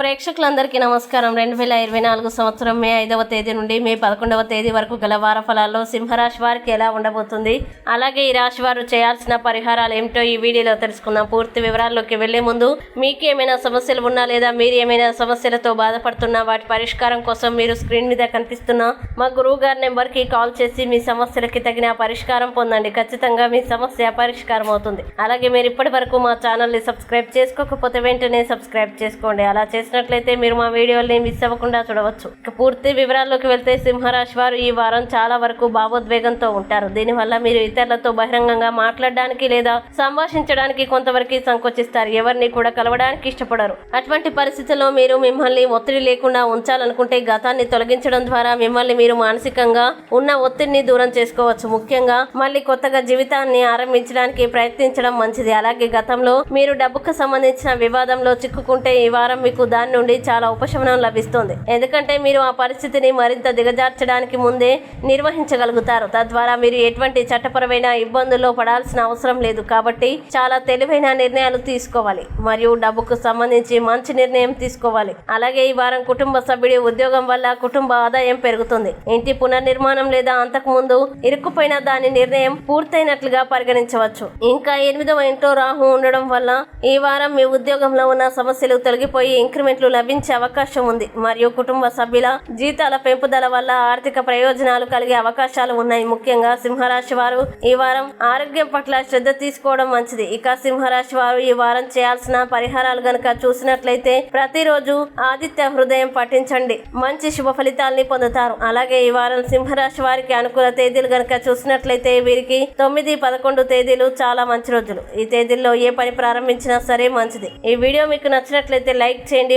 ప్రేక్షకులందరికీ నమస్కారం. రెండు వేల ఇరవై నాలుగు సంవత్సరం మే ఐదవ తేదీ నుండి మే పదకొండవ తేదీ వరకు గల వార ఫలాల్లో సింహరాశి వారికి ఎలా ఉండబోతుంది? అలాగే ఈ రాశి వారు చేయాల్సిన పరిహారాలు ఏమిటో ఈ వీడియోలో తెలుసుకుందాం. పూర్తి వివరాల్లోకి వెళ్ళే ముందు మీకు ఏమైనా సమస్యలు ఉన్నా లేదా మీరు ఏమైనా సమస్యలతో బాధపడుతున్నా వాటి పరిష్కారం కోసం మీరు స్క్రీన్ మీద కనిపిస్తున్న మా గురువు గారి నెంబర్కి కాల్ చేసి మీ సమస్యలకి తగిన పరిష్కారం పొందండి. ఖచ్చితంగా మీ సమస్య పరిష్కారం అవుతుంది. అలాగే మీరు ఇప్పటి వరకు మా ఛానల్ని సబ్స్క్రైబ్ చేసుకోకపోతే వెంటనే సబ్స్క్రైబ్ చేసుకోండి. అలా చేసి చేసినట్లయితే మీరు మా వీడియోల్ని మిస్ అవ్వకుండా చూడవచ్చు. ఇక పూర్తి వివరాల్లోకి వెళ్తే సింహరాశి వారు ఈ వారం చాలా వరకు భావోద్వేగంతో ఉంటారు. దీనివల్ల మీరు ఇతరులతో బహిరంగంగా మాట్లాడడానికి లేదా సంభాషించడానికి కొంతవరకు సంకోచిస్తారు. ఎవరిని కూడా కలవడానికి ఇష్టపడరు. అటువంటి పరిస్థితుల్లో మీరు మిమ్మల్ని ఒత్తిడి లేకుండా ఉంచాలనుకుంటే గతాన్ని తొలగించడం ద్వారా మిమ్మల్ని మీరు మానసికంగా ఉన్న ఒత్తిడిని దూరం చేసుకోవచ్చు. ముఖ్యంగా మళ్ళీ కొత్తగా జీవితాన్ని ఆరంభించడానికి ప్రయత్నించడం మంచిది. అలాగే గతంలో మీరు డబ్బుకు సంబంధించిన వివాదంలో చిక్కుకుంటే ఈ వారం మీకు దాని నుండి చాలా ఉపశమనం లభిస్తుంది. ఎందుకంటే మీరు ఆ పరిస్థితిని మరింత దిగజార్చడానికి ముందే నిర్వహించగలుగుతారు. తద్వారా మీరు ఎటువంటి చట్టపరమైన ఇబ్బందుల్లో పడాల్సిన అవసరం లేదు. కాబట్టి చాలా తెలివైన నిర్ణయాలు తీసుకోవాలి. మరియు డబ్బుకు సంబంధించి మంచి నిర్ణయం తీసుకోవాలి. అలాగే ఈ వారం కుటుంబ సభ్యుడి ఉద్యోగం వల్ల కుటుంబ ఆదాయం పెరుగుతుంది. ఇంటి పునర్నిర్మాణం లేదా అంతకు ముందు ఇరుక్కుపోయిన దాని నిర్ణయం పూర్తయినట్లుగా పరిగణించవచ్చు. ఇంకా ఎనిమిదవ ఇంట్లో రాహు ఉండడం వల్ల ఈ వారం మీ ఉద్యోగంలో ఉన్న సమస్యలు తొలగిపోయి ఇంక్రిమెంట్ ఇంక్రిమెంట్లు లభించే అవకాశం ఉంది. మరియు కుటుంబ సభ్యుల జీతాల పెంపుదల వల్ల ఆర్థిక ప్రయోజనాలు కలిగే అవకాశాలు ఉన్నాయి. ముఖ్యంగా సింహరాశి వారు ఈ వారం ఆరోగ్యం పట్ల శ్రద్ధ తీసుకోవడం మంచిది. ఇక సింహరాశి వారు ఈ వారం చేయాల్సిన పరిహారాలు గనక చూసినట్లయితే ప్రతిరోజు ఆదిత్య హృదయం పఠించండి. మంచి శుభ ఫలితాల్ని పొందుతారు. అలాగే ఈ వారం సింహరాశి వారికి అనుకూల తేదీలు గనక చూసినట్లయితే వీరికి తొమ్మిది పదకొండు తేదీలు చాలా మంచి రోజులు. ఈ తేదీల్లో ఏ పని ప్రారంభించినా సరే మంచిది. ఈ వీడియో మీకు నచ్చినట్లయితే లైక్ చేయండి